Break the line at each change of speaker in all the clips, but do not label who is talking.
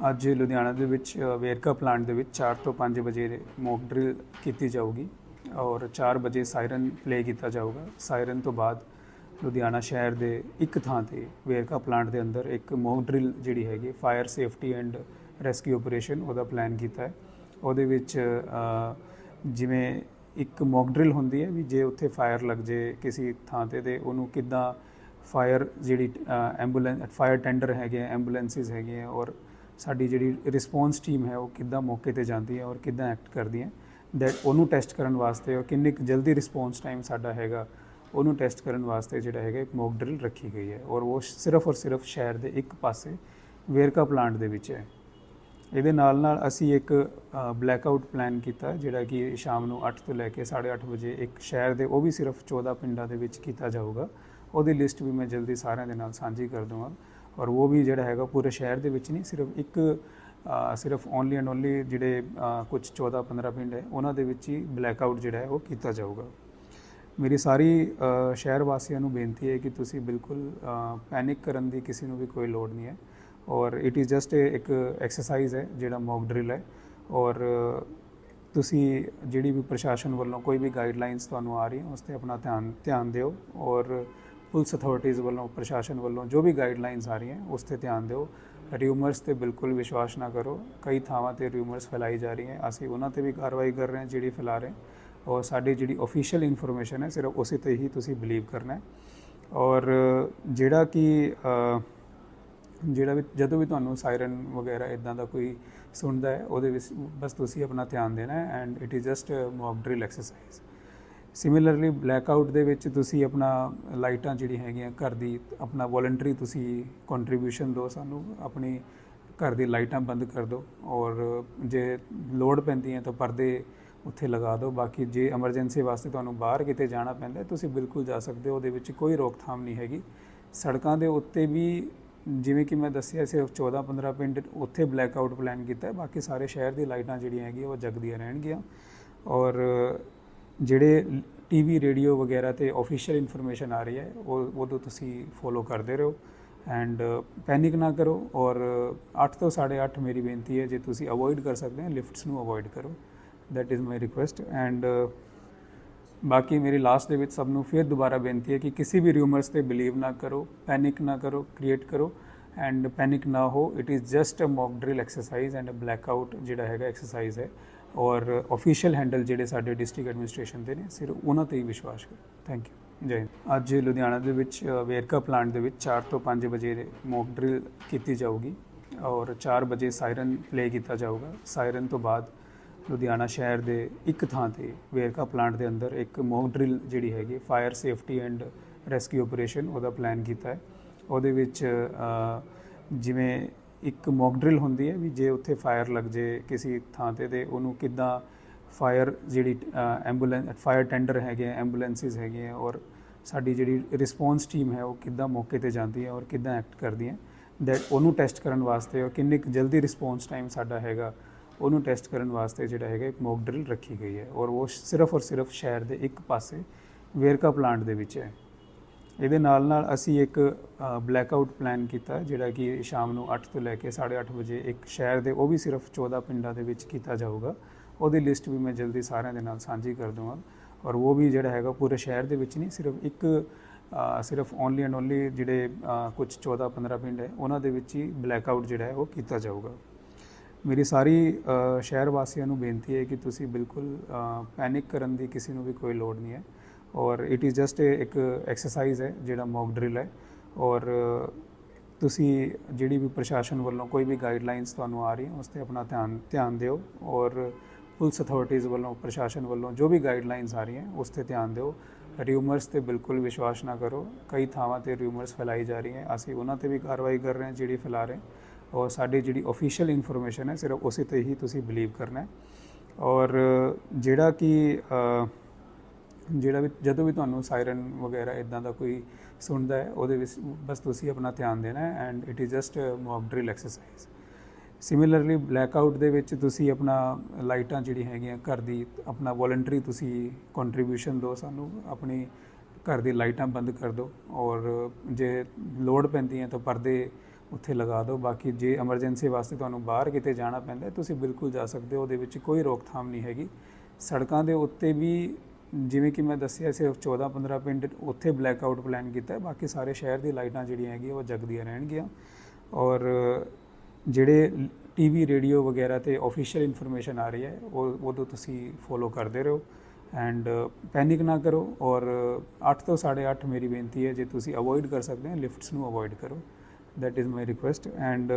ਅੱਜ ਲੁਧਿਆਣਾ ਦੇ ਵਿੱਚ ਵੇਰਕਾ ਪਲਾਂਟ ਦੇ ਵਿੱਚ 4 ਤੋਂ 5 ਵਜੇ ਮੌਕ ਡਰਿਲ ਕੀਤੀ ਜਾਊਗੀ ਔਰ 4 ਵਜੇ ਸਾਇਰਨ ਪਲੇ ਕੀਤਾ ਜਾਊਗਾ। ਸਾਇਰਨ ਤੋਂ ਬਾਅਦ ਲੁਧਿਆਣਾ ਸ਼ਹਿਰ ਦੇ ਇੱਕ ਥਾਂ ਤੇ ਵੇਰਕਾ ਪਲਾਂਟ ਦੇ ਅੰਦਰ ਇੱਕ ਮੌਕ ਡਰਿਲ ਜਿਹੜੀ ਹੈਗੀ, fire safety and rescue operation ਉਹਦਾ ਪਲਾਨ ਕੀਤਾ ਹੈ। ਉਹਦੇ ਵਿੱਚ ਜਿਵੇਂ ਇੱਕ ਮੌਕ ਡਰਿਲ ਹੁੰਦੀ ਹੈ ਵੀ ਜੇ ਉੱਥੇ ਫਾਇਰ ਲੱਗ ਜੇ ਕਿਸੇ ਥਾਂ ਤੇ ਤੇ ਉਹਨੂੰ ਕਿੱਦਾਂ ਫਾਇਰ ਜਿਹੜੀ ਐਂਬੂਲੈਂਸ ਫਾਇਰ ਟੈਂਡਰ ਹੈਗੇ ਐਂਬੂਲੈਂਸਿਸ ਹੈਗੇ ਆ ਔਰ ਸਾਡੀ ਜਿਹੜੀ ਰਿਸਪੌਂਸ ਟੀਮ ਹੈ, ਉਹ ਕਿੱਦਾਂ ਮੌਕੇ ਤੇ ਜਾਂਦੀ ਹੈ ਔਰ ਕਿੱਦਾਂ ਐਕਟ ਕਰਦੀ ਹੈ ਦੈਟ ਉਹਨੂੰ ਟੈਸਟ ਕਰਨ ਵਾਸਤੇ ਔਰ ਕਿੰਨੀ ਕੁ ਜਲਦੀ ਰਿਸਪੌਂਸ ਟਾਈਮ ਸਾਡਾ ਹੈਗਾ, ਉਹਨੂੰ ਟੈਸਟ ਕਰਨ ਵਾਸਤੇ ਜਿਹੜਾ ਹੈਗਾ, ਇੱਕ ਮੌਕ ਡਰਿਲ ਰੱਖੀ ਗਈ ਹੈ ਔਰ ਉਹ ਸਿਰਫ ਔਰ ਸਿਰਫ ਸ਼ਹਿਰ ਦੇ ਇੱਕ ਪਾਸੇ ਵੇਰਕਾ ਪਲਾਂਟ ਦੇ ਵਿੱਚ ਹੈ। ਇਹਦੇ ਨਾਲ ਨਾਲ ਅਸੀਂ ਇੱਕ ਬਲੈਕ ਆਊਟ ਪਲਾਨ ਕੀਤਾ ਜਿਹੜਾ ਕਿ ਸ਼ਾਮ ਨੂੰ 8 ਤੋਂ ਲੈ ਕੇ 8:30 ਵਜੇ ਇੱਕ ਸ਼ਹਿਰ ਦੇ, ਉਹ ਵੀ ਸਿਰਫ 14 ਪਿੰਡਾਂ ਦੇ ਵਿੱਚ ਕੀਤਾ ਜਾਊਗਾ। ਉਹਦੀ ਲਿਸਟ ਵੀ ਮੈਂ ਜਲਦੀ ਸਾਰਿਆਂ ਦੇ ਨਾਲ ਸਾਂਝੀ ਕਰ ਦੂੰਗਾ। ਔਰ ਉਹ ਵੀ ਜਿਹੜਾ ਹੈਗਾ ਪੂਰੇ ਸ਼ਹਿਰ ਦੇ ਵਿੱਚ ਨਹੀਂ, ਸਿਰਫ ਇੱਕ ਸਿਰਫ ਓਨਲੀ ਐਂਡ ਓਨਲੀ ਜਿਹੜੇ ਕੁਝ 14 15 ਪਿੰਡ ਹੈ, ਉਹਨਾਂ ਦੇ ਵਿੱਚ ਹੀ ਬਲੈਕ ਆਊਟ ਜਿਹੜਾ ਹੈ ਉਹ ਕੀਤਾ ਜਾਊਗਾ। ਮੇਰੀ ਸਾਰੀ ਸ਼ਹਿਰ ਵਾਸੀਆਂ ਨੂੰ ਬੇਨਤੀ ਹੈ ਕਿ ਤੁਸੀਂ ਬਿਲਕੁਲ ਪੈਨਿਕ ਕਰਨ ਦੀ ਕਿਸੇ ਨੂੰ ਵੀ ਕੋਈ ਲੋੜ ਨਹੀਂ ਹੈ। ਔਰ ਇਟ ਇਜ਼ ਜਸਟ ਇੱਕ ਐਕਸਰਸਾਈਜ਼ ਹੈ ਜਿਹੜਾ ਮੌਕ ਡਰਿਲ ਹੈ। ਔਰ ਤੁਸੀਂ ਜਿਹੜੀ ਵੀ ਪ੍ਰਸ਼ਾਸਨ ਵੱਲੋਂ ਕੋਈ ਵੀ ਗਾਈਡਲਾਈਨਸ ਤੁਹਾਨੂੰ ਆ ਰਹੀ ਉਸ ਤੇ ਆਪਣਾ ਧਿਆਨ ਧਿਆਨ ਦਿਓ। ਔਰ ਪੁਲਿਸ ਅਥਾਰਟੀਜ਼ ਵੱਲੋਂ, ਪ੍ਰਸ਼ਾਸਨ ਵੱਲੋਂ ਜੋ ਵੀ ਗਾਈਡਲਾਈਨਸ ਆ ਰਹੀਆਂ, ਉਸ ਤੇ ਧਿਆਨ ਦਿਓ। ਰਿਊਮਰਸ ਤੇ ਬਿਲਕੁਲ ਵਿਸ਼ਵਾਸ ਨਾ ਕਰੋ। ਕਈ ਥਾਵਾਂ ਤੇ ਰਿਊਮਰਸ ਫੈਲਾਈ ਜਾ ਰਹੀਆਂ। ਅਸੀਂ ਉਹਨਾਂ ਤੇ ਵੀ ਕਾਰਵਾਈ ਕਰ ਰਹੇ ਹਾਂ, ਜਿਹੜੀ ਫੈਲਾ ਰਹੇ ਔਰ ਸਾਡੀ ਜਿਹੜੀ ਅਫੀਸ਼ੀਅਲ ਇਨਫੋਰਮੇਸ਼ਨ ਹੈ, ਸਿਰਫ ਉਸੇ ਤੇ ਹੀ ਤੁਸੀਂ ਬਲੀਵ ਕਰਨਾ ਹੈ। ਔਰ ਜਿਹੜਾ ਕਿ ਜਿਹੜਾ ਵੀ, ਜਦੋਂ ਵੀ ਤੁਹਾਨੂੰ ਸਾਇਰਨ ਵਗੈਰਾ ਇਦਾਂ ਦਾ ਕੋਈ ਸੁਣਦਾ ਹੈ, ਉਹਦੇ ਵਿੱਚ ਬਸ ਤੁਸੀਂ ਆਪਣਾ ਧਿਆਨ ਦੇਣਾ ਹੈ। And it is just mock drill exercise similarly blackout ਦੇ ਵਿੱਚ ਤੁਸੀਂ ਆਪਣਾ ਲਾਈਟਾਂ ਜਿਹੜੀ ਹੈਗੀਆਂ ਘਰ ਦੀ, ਆਪਣਾ ਵੋਲੰਟਰੀ ਤੁਸੀਂ ਕੰਟਰੀਬਿਊਸ਼ਨ ਦਿਓ, ਸਾਨੂੰ ਆਪਣੀ ਘਰ ਦੀ ਲਾਈਟਾਂ ਬੰਦ ਕਰ ਦਿਓ ਔਰ ਜੇ ਲੋਡ ਪੈਂਦੀ ਹੈ ਤਾਂ ਪਰਦੇ ਉੱਥੇ ਲਗਾ ਦਿਓ। ਬਾਕੀ ਜੇ ਐਮਰਜੈਂਸੀ ਵਾਸਤੇ ਤੁਹਾਨੂੰ ਬਾਹਰ ਕਿਤੇ ਜਾਣਾ ਪੈਂਦਾ, ਤੁਸੀਂ ਬਿਲਕੁਲ ਜਾ ਸਕਦੇ ਹੋ, ਉਹਦੇ ਵਿੱਚ ਕੋਈ ਰੋਕਥਾਮ ਨਹੀਂ ਹੈਗੀ। ਸੜਕਾਂ ਦੇ ਉੱਤੇ ਵੀ ਜਿਵੇਂ ਕਿ ਮੈਂ ਦੱਸਿਆ, ਸਿਰਫ 14 15 ਪਿੰਡ ਉੱਥੇ ਬਲੈਕ ਆਊਟ ਪਲਾਨ ਕੀਤਾ ਬਾਕੀ ਸਾਰੇ ਸ਼ਹਿਰ ਦੀ ਲਾਈਟਾਂ ਜਿਹੜੀਆਂ ਹੈਗੀਆਂ ਉਹ ਜਗਦੀਆਂ ਰਹਿਣਗੀਆਂ ਔਰ ਜਿਹੜੇ ਟੀਵੀ ਰੇਡੀਓ ਵਗੈਰਾ ਤੇ ਆਫੀਸ਼ੀਅਲ ਇਨਫੋਰਮੇਸ਼ਨ ਆ ਰਹੀ ਹੈ, ਉਹ ਉਹ ਤੋਂ ਤੁਸੀਂ ਫੋਲੋ ਕਰਦੇ ਰਹੋ ਐਂਡ ਪੈਨਿਕ ਨਾ ਕਰੋ ਔਰ 8 ਤੋਂ 8:30 ਮੇਰੀ ਬੇਨਤੀ ਹੈ, ਜੇ ਤੁਸੀਂ ਅਵੋਇਡ ਕਰ ਸਕਦੇ ਹੋ ਲਿਫਟਸ ਨੂੰ ਅਵੋਇਡ ਕਰੋ। That is my request and ਬਾਕੀ ਮੇਰੀ ਲਾਸਟ ਦੇ ਵਿੱਚ ਸਭ ਨੂੰ ਫਿਰ ਦੁਬਾਰਾ ਬੇਨਤੀ ਹੈ ਕਿ ਕਿਸੇ ਵੀ ਰਿਊਮਰਸ ਤੇ ਬਿਲੀਵ ਨਾ ਕਰੋ ਪੈਨਿਕ ਨਾ ਕਰੋ ਕ੍ਰੀਏਟ ਕਰੋ ਐਂਡ ਪੈਨਿਕ ਨਾ ਹੋ। It is just a mock drill exercise and a blackout ਜਿਹੜਾ ਹੈਗਾ ਐਕਸਰਸਾਈਜ਼ ਹੈ। ਔਰ ਅਫੀਸ਼ੀਅਲ ਹੈਂਡਲ ਜਿਹੜੇ ਸਾਡੇ ਡਿਸਟ੍ਰਿਕਟ ਐਡਮਿਨਿਸਟ੍ਰੇਸ਼ਨ ਦੇ ਨੇ, ਸਿਰਫ ਉਹਨਾਂ ਤੇ ਹੀ ਵਿਸ਼ਵਾਸ ਕਰੋ। ਥੈਂਕ ਯੂ ਜੈ ਹਿੰਦ। ਅੱਜ ਲੁਧਿਆਣਾ ਦੇ ਵਿੱਚ ਵੇਰਕਾ ਪਲਾਂਟ ਦੇ ਵਿੱਚ 4 ਤੋਂ 5 ਵਜੇ ਮੌਕ ਡਰਿਲ ਕੀਤੀ ਜਾਊਗੀ ਔਰ 4 ਵਜੇ ਸਾਇਰਨ ਪਲੇ ਕੀਤਾ ਜਾਊਗਾ। ਸਾਇਰਨ ਤੋਂ ਬਾਅਦ ਲੁਧਿਆਣਾ ਸ਼ਹਿਰ ਦੇ ਇੱਕ ਥਾਂ ਤੇ ਵੇਰਕਾ ਪਲਾਂਟ ਦੇ ਅੰਦਰ ਇੱਕ ਮੌਕ ਡਰਿਲ ਜਿਹੜੀ ਹੈਗੀ fire safety and rescue operation ਉਹਦਾ ਪਲਾਨ ਕੀਤਾ ਹੈ। ਉਹਦੇ ਵਿੱਚ ਜਿਵੇਂ ਇੱਕ ਮੌਕ ਡਰਿਲ ਹੁੰਦੀ ਹੈ ਵੀ ਜੇ ਉੱਥੇ ਫਾਇਰ ਲੱਗ ਜੇ ਕਿਸੇ ਥਾਂ ਤੇ ਤੇ ਉਹਨੂੰ ਕਿੱਦਾਂ ਫਾਇਰ ਜਿਹੜੀ ਐਂਬੂਲੈਂਸ ਫਾਇਰ ਟੈਂਡਰ ਹੈਗੇ ਐਂਬੂਲੈਂਸਿਸ ਹੈਗੇ ਆ ਔਰ ਸਾਡੀ ਜਿਹੜੀ ਰਿਸਪੌਂਸ ਟੀਮ ਹੈ ਉਹ ਕਿੱਦਾਂ ਮੌਕੇ ਤੇ ਜਾਂਦੀ ਹੈ ਔਰ ਕਿੱਦਾਂ ਐਕਟ ਕਰਦੀ ਹੈ ਦੈਟ ਉਹਨੂੰ ਟੈਸਟ ਕਰਨ ਵਾਸਤੇ ਔਰ ਕਿੰਨੀ ਕੁ ਜਲਦੀ ਰਿਸਪੌਂਸ ਟਾਈਮ ਸਾਡਾ ਹੈਗਾ, ਉਹਨੂੰ ਟੈਸਟ ਕਰਨ ਵਾਸਤੇ ਜਿਹੜਾ ਹੈਗਾ ਇੱਕ ਮੌਕ ਡਰਿਲ ਰੱਖੀ ਗਈ ਹੈ ਔਰ ਉਹ ਸਿਰਫ ਔਰ ਸਿਰਫ ਸ਼ਹਿਰ ਦੇ ਇੱਕ ਪਾਸੇ ਵੇਰਕਾ ਪਲਾਂਟ ਦੇ ਵਿੱਚ ਹੈ। ਇਹਦੇ ਨਾਲ ਨਾਲ ਅਸੀਂ ਇੱਕ ਬਲੈਕ ਆਊਟ ਪਲਾਨ ਕੀਤਾ, ਜਿਹੜਾ ਕਿ ਸ਼ਾਮ ਨੂੰ 8 ਤੋਂ ਲੈ ਕੇ 8:30 ਵਜੇ ਇੱਕ ਸ਼ਹਿਰ ਦੇ, ਉਹ ਵੀ ਸਿਰਫ 14 ਪਿੰਡਾਂ ਦੇ ਵਿੱਚ ਕੀਤਾ ਜਾਊਗਾ। ਉਹਦੀ ਲਿਸਟ ਵੀ ਮੈਂ ਜਲਦੀ ਸਾਰਿਆਂ ਦੇ ਨਾਲ ਸਾਂਝੀ ਕਰ ਦੂੰਗਾ ਔਰ ਉਹ ਵੀ ਜਿਹੜਾ ਹੈਗਾ, ਪੂਰੇ ਸ਼ਹਿਰ ਦੇ ਵਿੱਚ ਨਹੀਂ, ਸਿਰਫ ਇੱਕ ਸਿਰਫ ਓਨਲੀ ਐਂਡ ਓਨਲੀ ਜਿਹੜੇ ਕੁਝ 14 15 ਪਿੰਡ ਹੈ, ਉਹਨਾਂ ਦੇ ਵਿੱਚ ਹੀ ਬਲੈਕ ਆਊਟ ਜਿਹੜਾ ਹੈ, ਉਹ ਕੀਤਾ ਜਾਊਗਾ। ਮੇਰੀ ਸਾਰੀ ਸ਼ਹਿਰ ਵਾਸੀਆਂ ਨੂੰ ਬੇਨਤੀ ਹੈ ਕਿ ਤੁਸੀਂ ਬਿਲਕੁਲ ਪੈਨਿਕ ਕਰਨ ਦੀ ਕਿਸੇ ਨੂੰ ਵੀ ਕੋਈ ਲੋੜ ਨਹੀਂ ਹੈ। ਔਰ ਇਟ ਇਜ਼ ਜਸਟ ਇੱਕ ਐਕਸਰਸਾਈਜ਼ ਹੈ ਜਿਹੜਾ ਮੌਕ ਡਰਿਲ ਹੈ। ਔਰ ਤੁਸੀਂ ਜਿਹੜੀ ਵੀ ਪ੍ਰਸ਼ਾਸਨ ਵੱਲੋਂ ਕੋਈ ਵੀ ਗਾਈਡਲਾਈਨਸ ਤੁਹਾਨੂੰ ਆ ਰਹੀ ਉਸ ਤੇ ਆਪਣਾ ਧਿਆਨ ਧਿਆਨ ਦਿਓ। ਔਰ ਪੁਲਿਸ ਅਥਾਰਟੀਜ਼ ਵੱਲੋਂ, ਪ੍ਰਸ਼ਾਸਨ ਵੱਲੋਂ ਜੋ ਵੀ ਗਾਈਡਲਾਈਨਸ ਆ ਰਹੀਆਂ, ਉਸ ਤੇ ਧਿਆਨ ਦਿਓ। ਰਿਊਮਰਸ ਤੇ ਬਿਲਕੁਲ ਵਿਸ਼ਵਾਸ ਨਾ ਕਰੋ। ਕਈ ਥਾਵਾਂ ਤੇ ਰਿਊਮਰਸ ਫੈਲਾਈ ਜਾ ਰਹੀ ਹੈ ਅਸੀਂ ਉਹਨਾਂ ਤੇ ਵੀ ਕਾਰਵਾਈ ਕਰ ਰਹੇ ਹਾਂ ਜਿਹੜੀ ਫੈਲਾ ਰਹੇ ਔਰ ਸਾਡੀ ਜਿਹੜੀ ਅਫੀਸ਼ੀਅਲ ਇਨਫੋਰਮੇਸ਼ਨ ਹੈ, ਸਿਰਫ ਉਸੇ ਤੇ ਹੀ ਤੁਸੀਂ ਬਲੀਵ ਕਰਨਾ ਹੈ। ਔਰ ਜਿਹੜਾ ਕਿ ਜਿਹੜਾ ਵੀ ਜਦੋਂ ਵੀ ਤੁਹਾਨੂੰ ਸਾਇਰਨ ਵਗੈਰਾ ਇਦਾਂ ਦਾ ਕੋਈ ਸੁਣਦਾ ਹੈ, ਉਹਦੇ ਵਿੱਚ ਬਸ ਤੁਸੀਂ ਆਪਣਾ ਧਿਆਨ ਦੇਣਾ ਹੈ and it is just mock drill exercise similarly blackout ਦੇ ਵਿੱਚ ਤੁਸੀਂ ਆਪਣਾ ਲਾਈਟਾਂ ਜਿਹੜੀ ਹੈਗੀਆਂ ਘਰ ਦੀ, ਆਪਣਾ ਵੋਲੰਟਰੀ ਤੁਸੀਂ ਕੰਟਰੀਬਿਊਸ਼ਨ ਦਿਓ, ਸਾਨੂੰ ਆਪਣੀ ਘਰ ਦੀ ਲਾਈਟਾਂ ਬੰਦ ਕਰ ਦਿਓ ਔਰ ਜੇ ਲੋਡ ਪੈਂਦੀ ਹੈ ਤਾਂ ਪਰਦੇ ਉੱਥੇ ਲਗਾ ਦਿਓ। ਬਾਕੀ ਜੇ ਐਮਰਜੈਂਸੀ ਵਾਸਤੇ ਤੁਹਾਨੂੰ ਬਾਹਰ ਕਿਤੇ ਜਾਣਾ ਪੈਂਦਾ ਤੁਸੀਂ ਬਿਲਕੁਲ ਜਾ ਸਕਦੇ ਹੋ, ਉਹਦੇ ਵਿੱਚ ਕੋਈ ਰੋਕਥਾਮ ਨਹੀਂ ਹੈਗੀ। ਸੜਕਾਂ ਦੇ ਉੱਤੇ ਵੀ ਜਿਵੇਂ ਕਿ ਮੈਂ ਦੱਸਿਆ ਸਿਰਫ 14-15 ਪਿੰਡ ਉੱਥੇ ਬਲੈਕ ਆਊਟ ਪਲਾਨ ਕੀਤਾ ਹੈ। ਬਾਕੀ ਸਾਰੇ ਸ਼ਹਿਰ ਦੀ ਲਾਈਟਾਂ ਜਿਹੜੀਆਂ ਹੈਗੀਆਂ, ਉਹ ਜਗਦੀਆਂ ਰਹਿਣਗੀਆਂ। ਔਰ ਜਿਹੜੇ ਟੀਵੀ ਰੇਡੀਓ ਵਗੈਰਾ ਤੇ ਆਫੀਸ਼ੀਅਲ ਇਨਫੋਰਮੇਸ਼ਨ ਆ ਰਹੀ ਹੈ, ਉਹ ਉਹ ਤੋਂ ਤੁਸੀਂ ਫੋਲੋ ਕਰਦੇ ਰਹੋ। ਐਂਡ ਪੈਨਿਕ ਨਾ ਕਰੋ ਔਰ 8 ਤੋਂ 8:30 ਮੇਰੀ ਬੇਨਤੀ ਹੈ, ਜੇ ਤੁਸੀਂ ਅਵੋਇਡ ਕਰ ਸਕਦੇ ਹੋ ਲਿਫਟਸ ਨੂੰ ਅਵੋਇਡ ਕਰੋ। That is my request and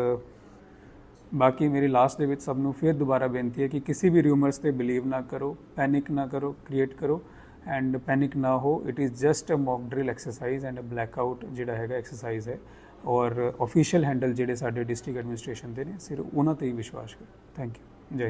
ਬਾਕੀ ਮੇਰੀ ਲਾਸਟ ਦੇ ਵਿੱਚ ਸਭ ਨੂੰ ਫਿਰ ਦੁਬਾਰਾ ਬੇਨਤੀ ਹੈ ਕਿ ਕਿਸੇ ਵੀ ਰਿਊਮਰਸ ਤੇ ਬਿਲੀਵ ਨਾ ਕਰੋ ਪੈਨਿਕ ਨਾ ਕਰੋ ਕ੍ਰੀਏਟ ਕਰੋ ਐਂਡ ਪੈਨਿਕ ਨਾ ਹੋ it is just a mock drill exercise and a blackout ਜਿਹੜਾ ਹੈਗਾ ਐਕਸਰਸਾਈਜ਼ ਹੈ ਔਰ ਅਫੀਸ਼ੀਅਲ ਹੈਂਡਲ ਜਿਹੜੇ ਸਾਡੇ ਡਿਸਟ੍ਰਿਕਟ ਐਡਮਿਨਿਸਟ੍ਰੇਸ਼ਨ ਦੇ ਨੇ ਸਿਰ ਉਹਨਾਂ ਤੇ ਹੀ ਵਿਸ਼ਵਾਸ ਕਰੋ। ਥੈਂਕ ਯੂ ਜੈ